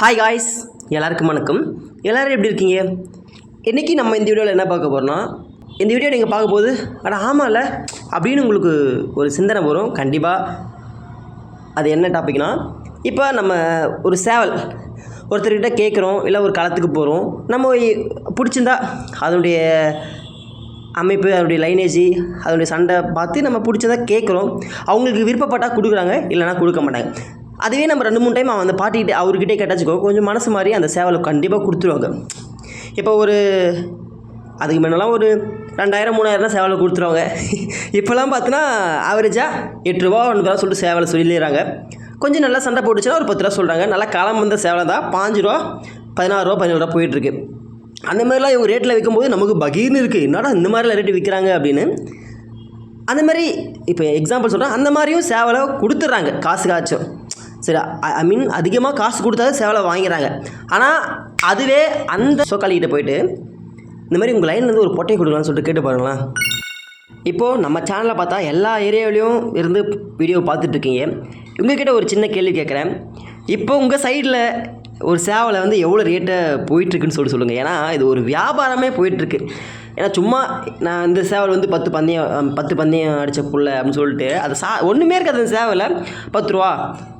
Hi guys எல்லாருக்கும் வணக்கம். எல்லோரும் எப்படி இருக்கீங்க? இன்றைக்கி நம்ம இந்த வீடியோவில் என்ன பார்க்க போகிறோம்னா இந்த வீடியோ நீங்கள் பார்க்கும்போது அட ஆமாம்ல அப்படின்னு உங்களுக்கு ஒரு சிந்தனை வரும் கண்டிப்பாக அது என்ன டாபிக்னால் இப்போ நம்ம ஒரு சேவல் ஒருத்தர்கிட்ட கேட்குறோம் இல்லை ஒரு களத்துக்கு போகிறோம் நம்ம பிடிச்சிருந்தா அதனுடைய அமைப்பு அதனுடைய லைனேஜி அதனுடைய சண்டை பார்த்து நம்ம பிடிச்சதா கேட்குறோம் அவங்களுக்கு விருப்பப்பட்டால் கொடுக்குறாங்க இல்லைனா கொடுக்க மாட்டாங்க. அதுவே நம்ம ரெண்டு மூணு டைம் அந்த பாட்டிக்கிட்டே அவர்கிட்டே கேட்டாச்சுக்கோ கொஞ்சம் மனசு மாதிரி அந்த சேவலை கண்டிப்பாக கொடுத்துருவாங்க. இப்போ ஒரு அதுக்கு முன்னெல்லாம் ஒரு ரெண்டாயிரம் மூணாயிரம் சேவலை கொடுத்துருவாங்க. இப்போல்லாம் பார்த்தோன்னா ஆவரேஜாக எட்டு ரூபா ஒன்று ரூபா சொல்லிட்டு சேவலை சொல்லிடுறாங்க. கொஞ்சம் நல்லா சண்டை போட்டுச்சுன்னா ஒரு பத்து ரூபா சொல்கிறாங்க நல்லா களம் வந்த சேவலை தான் பாஞ்சு ரூபா பதினாறு ரூபா பதினேழு ரூபா போயிட்டுருக்கு அந்த மாதிரிலாம் இவங்க ரேட்டில் விற்கும்போது நமக்கு பகீர்னு இருக்குது என்னடா இந்த மாதிரிலாம் ரேட்டு விற்கிறாங்க அப்படின்னு. அந்த மாதிரி இப்போ எக்ஸாம்பிள் சொல்கிறேன் அந்த மாதிரியும் சேவலை கொடுத்துட்றாங்க. காசுக்காச்சும் சரி ஐ மீன் அதிகமாக காசு கொடுத்தா சேவலை வாங்கிறாங்க ஆனால் அதுவே அந்த சோக்காளிகிட்ட போயிட்டு இந்த மாதிரி உங்கள் லைன்லேருந்து ஒரு பொட்டை கொடுக்கலாம்னு சொல்லிட்டு கேட்டு பாருங்களேன். இப்போது நம்ம சேனலை பார்த்தா எல்லா ஏரியாவிலையும் இருந்து வீடியோ பார்த்துட்ருக்கீங்க உங்ககிட்ட ஒரு சின்ன கேள்வி கேட்குறேன். இப்போ உங்கள் சைடில் ஒரு சேவலை வந்து எவ்வளோ ரேட்டை போயிட்டுருக்குன்னு சொல்லி சொல்லுங்கள் ஏன்னா இது ஒரு வியாபாரமே போயிட்டுருக்கு ஏன்னா சும்மா நான் இந்த சேவல் வந்து பத்து பந்தயம் பத்து பந்தயம் அடித்த புள்ள அப்படின்னு சொல்லிட்டு அது சா ஒன்றுமே இருக்காது அந்த சேவலை பத்து ரூபா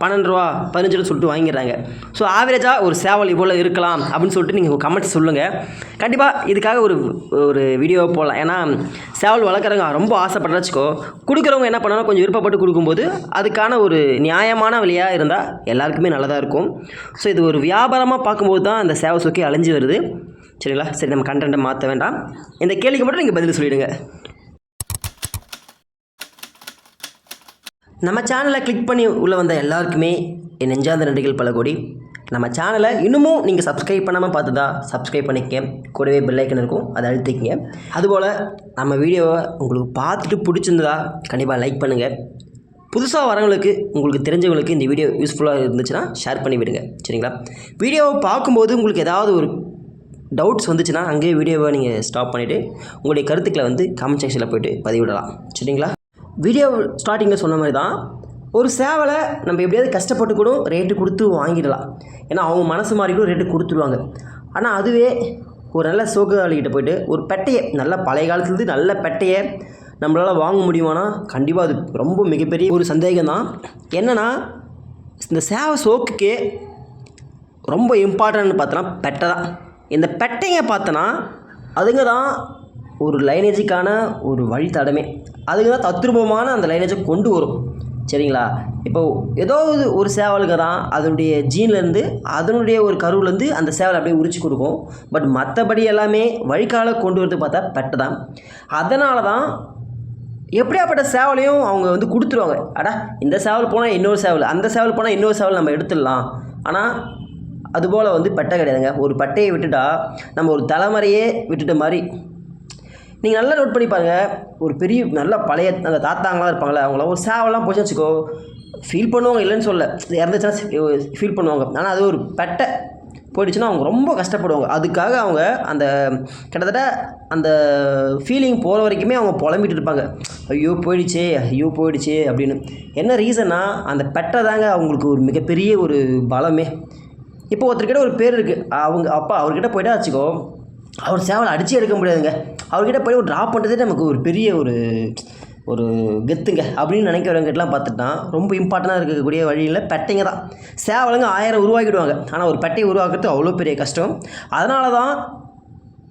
பன்னெண்டு ரூபா பதினஞ்சு ரூபா சொல்லிட்டு வாங்கிடுறாங்க. ஸோ ஆவரேஜாக ஒரு சேவல் இவ்வளோ இருக்கலாம் அப்படின்னு சொல்லிட்டு நீங்கள் கமெண்ட்ஸ் சொல்லுங்கள் கண்டிப்பாக இதுக்காக ஒரு ஒரு வீடியோ போடலாம். ஏன்னா சேவல் வளர்க்குறவங்க ரொம்ப ஆசைப்படுற வச்சுக்கோ. கொடுக்குறவங்க என்ன பண்ணணும் கொஞ்சம் விருப்பப்பட்டு கொடுக்கும்போது அதுக்கான ஒரு நியாயமான வழியாக இருந்தால் எல்லாருக்குமே நல்லதாக இருக்கும். ஸோ இது ஒரு வியாபாரமாக பார்க்கும்போது தான் அந்த சேவை சொக்கி அழிஞ்சு வருது. சரிங்களா? சரி நம்ம கண்டென்ட்டை மாற்ற வேண்டாம். இந்த கேள்விக்கு மட்டும் நீங்கள் பதில் சொல்லிவிடுங்க நம்ம சேனலை கிளிக் பண்ணி உள்ளே வந்த எல்லாருக்குமே என் நெஞ்சாந்த நன்றிகள் பல கோடி நம்ம சேனலை இன்னமும் நீங்கள் சப்ஸ்கிரைப் பண்ணாமல் பார்த்துதா சப்ஸ்கிரைப் பண்ணிக்க கூடவே பெல்லைக்கன் இருக்கும் அதை அழுத்திக்கங்க. அதுபோல் நம்ம வீடியோவை உங்களுக்கு பார்த்துட்டு பிடிச்சிருந்ததா கண்டிப்பாக லைக் பண்ணுங்கள் புதுசாக வரவங்களுக்கு உங்களுக்கு தெரிஞ்சவங்களுக்கு இந்த வீடியோ யூஸ்ஃபுல்லாக இருந்துச்சுன்னா ஷேர் பண்ணி விடுங்க சரிங்களா வீடியோவை பார்க்கும்போது உங்களுக்கு ஏதாவது ஒரு டவுட்ஸ் வந்துச்சுன்னா அங்கேயே வீடியோவை நீங்கள் ஸ்டாப் பண்ணிவிட்டு உங்களுடைய கருத்துக்களை வந்து கமெண்ட் செக்ஷனில் போய்ட்டு பதிவிடலாம். சரிங்களா? வீடியோ ஸ்டார்டிங்கில் சொன்ன மாதிரி தான் ஒரு சேவலை நம்ம எப்படியாவது கஷ்டப்பட்டு கூட ரேட்டு கொடுத்து வாங்கிடலாம். ஏன்னா அவங்க மனசு மாதிரி கூட ரேட்டு கொடுத்துருவாங்க. ஆனால் அதுவே ஒரு நல்ல சோகாளிகிட்ட போயிட்டு ஒரு பெட்டையை நல்ல பழைய காலத்துலேருந்து நல்ல பெட்டையை நம்மளால் வாங்க முடியுமானா கண்டிப்பாக அது ரொம்ப மிகப்பெரிய ஒரு சந்தேகம் தான் என்னென்னா இந்த சேவை சோக்குக்கே ரொம்ப இம்பார்ட்டன்ட்னு பார்த்தோன்னா பெட்டை தான். இந்த பெட்டைங்க பார்த்தோன்னா அதுங்க தான் ஒரு லைனேஜுக்கான ஒரு வழித்தடமே. அதுங்க தான் தத்ரூபமான அந்த லைனேஜை கொண்டு வரும். சரிங்களா? இப்போ ஏதோ ஒரு ஒரு சேவலுங்க தான் அதனுடைய ஜீன்லேருந்து அதனுடைய ஒரு கருவிலேருந்து அந்த சேவலை அப்படியே உரிச்சு கொடுக்கும். பட் மற்றபடி எல்லாமே வழிகால கொண்டு வரது பார்த்தா பெட்டை தான். அதனால தான் எப்படியாப்பட்ட சேவலையும் அவங்க வந்து கொடுத்துருவாங்க. அடா இந்த சேவல் போனால் இன்னொரு சேவல் அந்த சேவல் போனால் இன்னொரு சேவல் நம்ம எடுத்துடலாம். ஆனால் அதுபோல் வந்து பட்டை கிடையாதுங்க. ஒரு பட்டையை விட்டுட்டா நம்ம ஒரு தலைமுறையே விட்டுட்ட மாதிரி. நீங்கள் நல்லா நோட் பண்ணி பாருங்கள் ஒரு பெரிய நல்ல பழைய அந்த தாத்தாங்களாம் இருப்பாங்களே அவங்களாம் ஒரு சேவலாம் போச்சு வச்சுக்கோ ஃபீல் பண்ணுவாங்க இல்லைன்னு சொல்ல. இறந்துச்சுன்னா ஃபீல் பண்ணுவாங்க. ஆனால் அது ஒரு பெட்டை போயிடுச்சுன்னா அவங்க ரொம்ப கஷ்டப்படுவாங்க. அதுக்காக அவங்க அந்த கிட்டத்தட்ட அந்த ஃபீலிங் போகிற வரைக்குமே அவங்க புலம்பிட்டு இருப்பாங்க. ஐயோ போயிடுச்சே ஐயோ போயிடுச்சே அப்படின்னு. என்ன ரீசன்னா அந்த பெட்டை தாங்க அவங்களுக்கு ஒரு மிகப்பெரிய ஒரு பலமே. இப்போ ஒருத்தர்கிட்ட ஒரு பேர் இருக்குது அவங்க அப்பா அவர்கிட்ட போயிட்டா வச்சுக்கோ அவர் சேவலை அடித்து எடுக்க முடியாதுங்க. அவர்கிட்ட போய் ஒரு ட்ராப் பண்ணுறதே நமக்கு ஒரு பெரிய ஒரு ஒரு கெத்துங்க. அப்படின்னு நினைக்கிறவங்ககிட்டலாம் பார்த்துட்டா ரொம்ப இம்பார்ட்டண்ட்டாக இருக்கக்கூடிய வழியில் பெட்டைங்க தான். சேவலுங்க ஆயிரம் உருவாக்கிடுவாங்க. ஆனால் ஒரு பெட்டையை உருவாக்குறது அவ்வளோ பெரிய கஷ்டம். அதனால தான்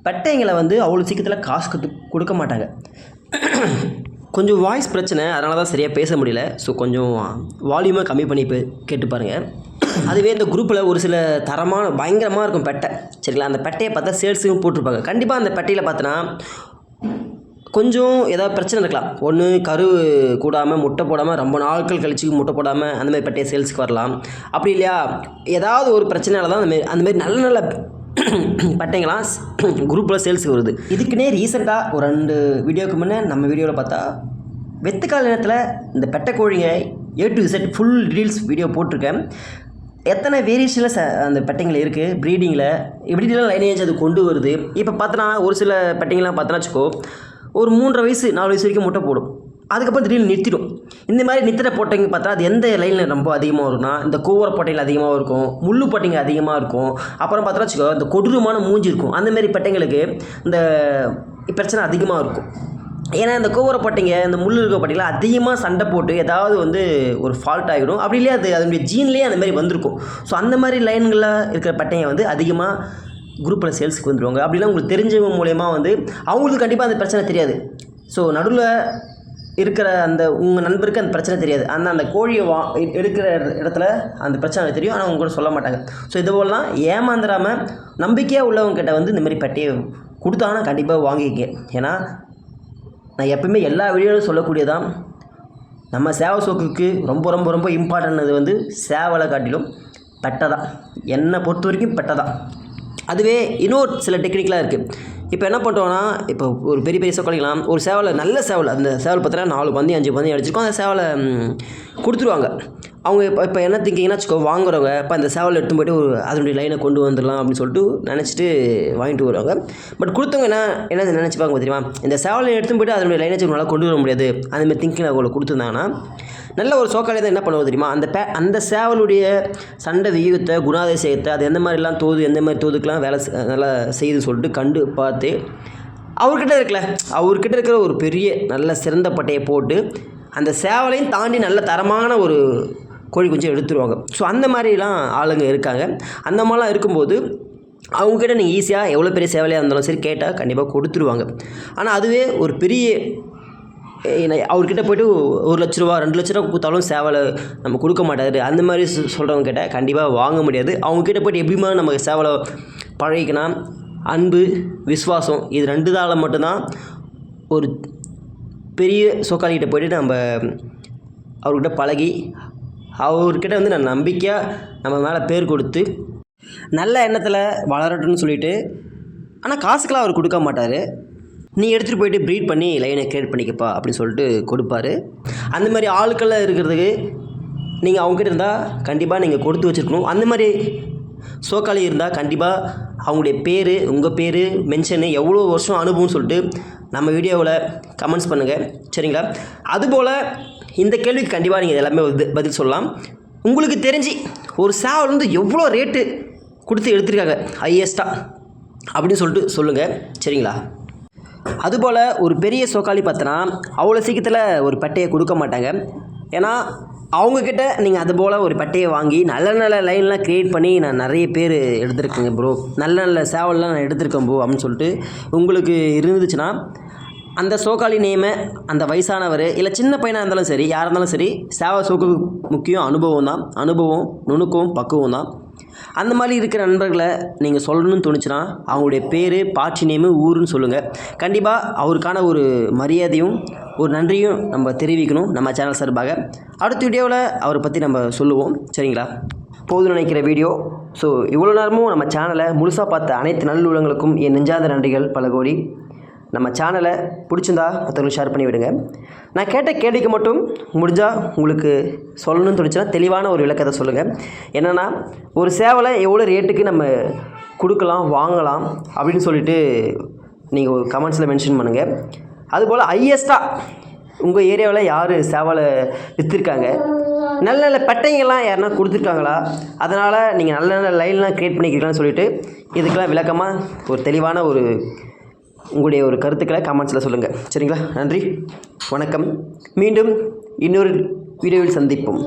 பெட்டைங்களை வந்து அவ்வளோ சீக்கிரத்தில் காசு கொடுத்து கொடுக்க மாட்டாங்க. கொஞ்சம் வாய்ஸ் பிரச்சனை அதனால தான் சரியாக பேச முடியல. ஸோ கொஞ்சம் வால்யூமை கம்மி பண்ணி பே- கேட்டு பாருங்கள் அதுவே இந்த குரூப்பில் ஒரு சில தரமான பயங்கரமாக இருக்கும் பெட்டை. சரிங்களா? அந்த பெட்டையை பார்த்தா சேல்ஸுக்கும் போட்டிருப்பாங்க. கண்டிப்பாக அந்த பெட்டையில் பார்த்தோன்னா கொஞ்சம் ஏதாவது பிரச்சனை இருக்கலாம். ஒன்று கரு கூடாமல் முட்டை போடாமல் ரொம்ப நாட்கள் கழிச்சு முட்டை போடாமல் அந்த மாதிரி பெட்டையை சேல்ஸுக்கு வரலாம். அப்படி இல்லையா? ஏதாவது ஒரு பிரச்சனையால தான் அந்தமாரி அந்தமாரி நல்ல நல்ல பட்டைங்களாம் குரூப்பில் சேல்ஸுக்கு வருது. இதுக்குன்னே ரீசெண்டாக ஒரு ரெண்டு வீடியோக்கு முன்னே நம்ம வீடியோவில் பார்த்தா வெத்துக்கால நேரத்தில் இந்த பெட்டை கோழிங்க A to Z full deals video போட்டிருக்கேன். எத்தனை வேரியேஷனில் ச அந்த பட்டிங்கில் இருக்குது ப்ரீடிங்கில் இப்படிலாம் லைனேஜ் அது கொண்டு வருது. இப்போ பார்த்தோன்னா ஒரு சில பட்டிங்கெலாம் பார்த்தோன்னா வச்சுக்கோ ஒரு மூன்றரை வயசு நாலு வயசு வரைக்கும் முட்டை போடும். அதுக்கப்புறம் திடீர்னு நிறுத்திடும் இந்த மாதிரி நித்திர போட்டைங்க பார்த்தா அது எந்த லைனில் ரொம்ப அதிகமாக இருக்கும்னா இந்த கூவர போட்டைகள் அதிகமாக இருக்கும் முள்ளு பட்டைங்க அதிகமாக இருக்கும். அப்புறம் பார்த்தோன்னா வச்சுக்கோ இந்த கொடூரமான மூஞ்சி இருக்கும். அந்த மாதிரி பட்டைங்களுக்கு இந்த பிரச்சனை அதிகமாக இருக்கும். ஏன்னா இந்த கூவரப்பட்டைங்க இந்த முள் இருக்க பட்டைங்கள அதிகமாக சண்டை போட்டு ஏதாவது வந்து ஒரு ஃபால்ட் ஆகிடும். அப்படி இல்லையா அது அதனுடைய ஜீன்லேயே அந்த மாதிரி வந்திருக்கும். ஸோ அந்த மாதிரி லைன்களில் இருக்கிற பட்டைங்க வந்து அதிகமாக குரூப்பில் சேல்ஸுக்கு வந்துடுவாங்க அப்படிலாம் உங்களுக்கு தெரிஞ்சவங்க மூலயமா வந்து அவங்களுக்கு கண்டிப்பாக அந்த பிரச்சனை தெரியாது. ஸோ நடுவில் இருக்கிற அந்த உங்கள் நண்பருக்கு அந்த பிரச்சனை தெரியாது. அந்த அந்த கோழியை வா எ- எடுக்கிற இடத்துல அந்த பிரச்சனை தெரியும். ஆனால் அவங்க கூட சொல்ல மாட்டாங்க. ஸோ இது போலலாம் ஏமாந்துடாமல் நம்பிக்கையாக உள்ளவங்க கிட்ட வந்து இந்த மாதிரி பட்டியை கொடுத்தாங்கன்னா கண்டிப்பாக வாங்கிக்க. ஏன்னா நான் எப்பவுமே எல்லா வீடியோவிலும் சொல்லக்கூடியதான் நம்ம சேவை சோக்குக்கு ரொம்ப ரொம்ப ரொம்ப இம்பார்ட்டன்ட் வந்து சேவலை காட்டிலும் பெட்டை தான் என்னை பொறுத்த வரைக்கும் பெட்டை தான் அதுவே இன்னொரு சில டெக்னிக்லாம் இருக்குது இப்போ என்ன பண்ணுறோன்னா இப்போ ஒரு பெரிய பெரிய சொக்கலிக்கலாம் ஒரு சேவலை நல்ல சேவல் அந்த சேவல் பார்த்தீங்கன்னா நாலு பந்தி அஞ்சு பந்தி அடிச்சிருக்கோம். அந்த சேவலை கொடுத்துருவாங்க. அவங்க இப்போ இப்போ என்ன திங்கிங்கன்னா வச்சுக்கோ வாங்குறவங்க இப்போ அந்த சேவலை எடுத்து போயிட்டு ஒரு அதனுடைய லைனை கொண்டு வந்துடலாம் அப்படின்னு சொல்லிட்டு நினச்சிட்டு வாங்கிட்டு வருவாங்க. பட் கொடுத்தவங்க என்ன என்ன நினச்சிப்பாங்க தெரியுமா? இந்த சேவலை எடுத்து போய்ட்டு அதனுடைய லைனை நல்லா கொண்டு வர முடியாது. அதுமாதிரி திங்கிங் அவங்களை கொடுத்துருந்தாங்கன்னா நல்ல ஒரு சோக்காலே தான் என்ன பண்ணுவோம் தெரியுமா? அந்த பே அந்த சேவலுடைய சண்டை வியூகத்தை குணாதிசயத்தை அது எந்த மாதிரிலாம் தோது எந்த மாதிரி தோதுக்கெலாம் வேலை செ- நல்லா செய்யுதுன்னு சொல்லிட்டு கண்டு பார்த்து அவர்கிட்ட இருக்கல அவர்கிட்ட இருக்கிற ஒரு பெரிய நல்ல சிறந்த பட்டையை போட்டு அந்த சேவலையும் தாண்டி நல்ல தரமான ஒரு கோழி குஞ்சை எடுத்துருவாங்க. ஸோ அந்த மாதிரிலாம் ஆளுங்க இருக்காங்க. அந்த மாதிரிலாம் இருக்கும்போது அவங்கக்கிட்ட நீங்கள் ஈஸியாக எவ்வளோ பெரிய சேவலையாக இருந்தாலும் சரி கேட்டால் கண்டிப்பாக கொடுத்துருவாங்க. ஆனால் அதுவே ஒரு பெரிய அவர்கிட்ட போயிட்டு ஒரு லட்ச ரூபா ரெண்டு லட்ச ரூபா கொடுத்தாலும் சேவலை நம்ம கொடுக்க மாட்டாரு. அந்த மாதிரி சொல்கிறவங்க கிட்ட கண்டிப்பாக வாங்க முடியாது. அவங்கக்கிட்ட போய்ட்டு எப்படிமா நம்ம சேவலை பழகிக்கணும்? அன்பு விசுவாசம் இது ரெண்டு தால மட்டும்தான் ஒரு பெரிய சோக்காளிகிட்ட போயிட்டு நம்ம அவர்கிட்ட பழகி அவர்கிட்ட வந்து நான் நம்பிக்கையாக நம்ம மேலே பேர் கொடுத்து நல்ல எண்ணத்தில் வளரட்டும்னு சொல்லிட்டு ஆனால் காசுக்கெல்லாம் அவர் கொடுக்க மாட்டார். நீ எடுத்துகிட்டு போயிட்டு ப்ரீட் பண்ணி லைனை க்ரியேட் பண்ணிக்கப்பா அப்படின்னு சொல்லிட்டு கொடுப்பாரு. அந்த மாதிரி ஆளுக்கள்லாம் இருக்கிறதுக்கு நீங்கள் அவங்ககிட்ட இருந்தால் கண்டிப்பாக நீங்கள் கொடுத்து வச்சுருக்கணும். அந்த மாதிரி சோக்காளி இருந்தால் கண்டிப்பாக அவங்களுடைய பேர் உங்கள் பேர் மென்ஷனு எவ்வளோ வருஷம் அனுபவம்னு சொல்லிட்டு நம்ம வீடியோவில் கமெண்ட்ஸ் பண்ணுங்கள் சரிங்களா? அதுபோல் இந்த கேள்விக்கு கண்டிப்பாக நீங்கள் எல்லாமே பதில் சொல்லலாம். உங்களுக்கு தெரிஞ்சு ஒரு சேவல் வந்து எவ்வளோ ரேட்டு கொடுத்து எடுத்திருக்காங்க ஹையஸ்ட்டாக அப்படின்னு சொல்லிட்டு சொல்லுங்கள் சரிங்களா? அதுபோல் ஒரு பெரிய சோக்காளி பார்த்தனா அவ்வளோ சீக்கிரத்தில் ஒரு பட்டையை கொடுக்க மாட்டாங்க. ஏன்னா அவங்கக்கிட்ட நீங்கள் அது போல் ஒரு பட்டையை வாங்கி நல்ல நல்ல லைன்லாம் க்ரியேட் பண்ணி நான் நிறைய பேர் எடுத்திருக்கேங்க ப்ரோ நல்ல நல்ல சேவல்லாம் நான் எடுத்திருக்கேன் ப்ரோ அப்படின்னு சொல்லிட்டு உங்களுக்கு இருந்துச்சுன்னா அந்த சோக்காளி நேமை அந்த வயசானவர் இல்லை சின்ன பையனாக இருந்தாலும் சரி யாராக இருந்தாலும் சரி சேவை சோக்கு முக்கியம் அனுபவம் தான். அனுபவம் நுணுக்கம் பக்குவம் தான். அந்த மாதிரி இருக்கிற நண்பர்களை நீங்கள் சொல்லணும்னு தோணுச்சுன்னா அவங்களுடைய பேர் பாட்சி நேமு ஊருன்னு சொல்லுங்கள் கண்டிப்பாக அவருக்கான ஒரு மரியாதையும் ஒரு நன்றியும் நம்ம தெரிவிக்கணும் நம்ம சேனல் சார்பாக. அடுத்த வீடியோவில் அவரை பற்றி நம்ம சொல்லுவோம். சரிங்களா? போதும் நினைக்கிற வீடியோ. ஸோ இவ்வளோ நேரமும் நம்ம சேனலை முழுசாக பார்த்த அனைத்து நல்லுள்ளங்களுக்கும் என் நெஞ்சாத நன்றிகள் பல கோடி நம்ம சேனலை பிடிச்சிருந்தா மற்றவங்களுக்கு ஷேர் பண்ணி விடுங்க. நான் கேட்ட கேள்விக்கு மட்டும் முடிஞ்சால் உங்களுக்கு சொல்லணும்னு தோணுச்சுன்னா தெளிவான ஒரு விளக்கத்தை சொல்லுங்கள் என்னென்னா ஒரு சேவலை எவ்வளோ ரேட்டுக்கு நம்ம கொடுக்கலாம் வாங்கலாம் அப்படின்னு சொல்லிட்டு நீங்கள் ஒரு கமெண்ட்ஸில் மென்ஷன் பண்ணுங்கள் அதுபோல் ஹையஸ்ட்டாக உங்கள் ஏரியாவில் யார் சேவலை விற்றுருக்காங்க நல்ல நல்ல பட்டைங்கள்லாம் யாருன்னா கொடுத்துருக்காங்களா? அதனால் நீங்கள் நல்ல நல்ல லைன்லாம் க்ரியேட் பண்ணிக்கிறீங்களான்னு சொல்லிட்டு இதுக்கெல்லாம் விளக்கமாக ஒரு தெளிவான ஒரு உங்களுடைய ஒரு கருத்துக்களை கமெண்ட்ஸில் சொல்லுங்கள் சரிங்களா? நன்றி. வணக்கம். மீண்டும் இன்னொரு வீடியோவில் சந்திப்போம்.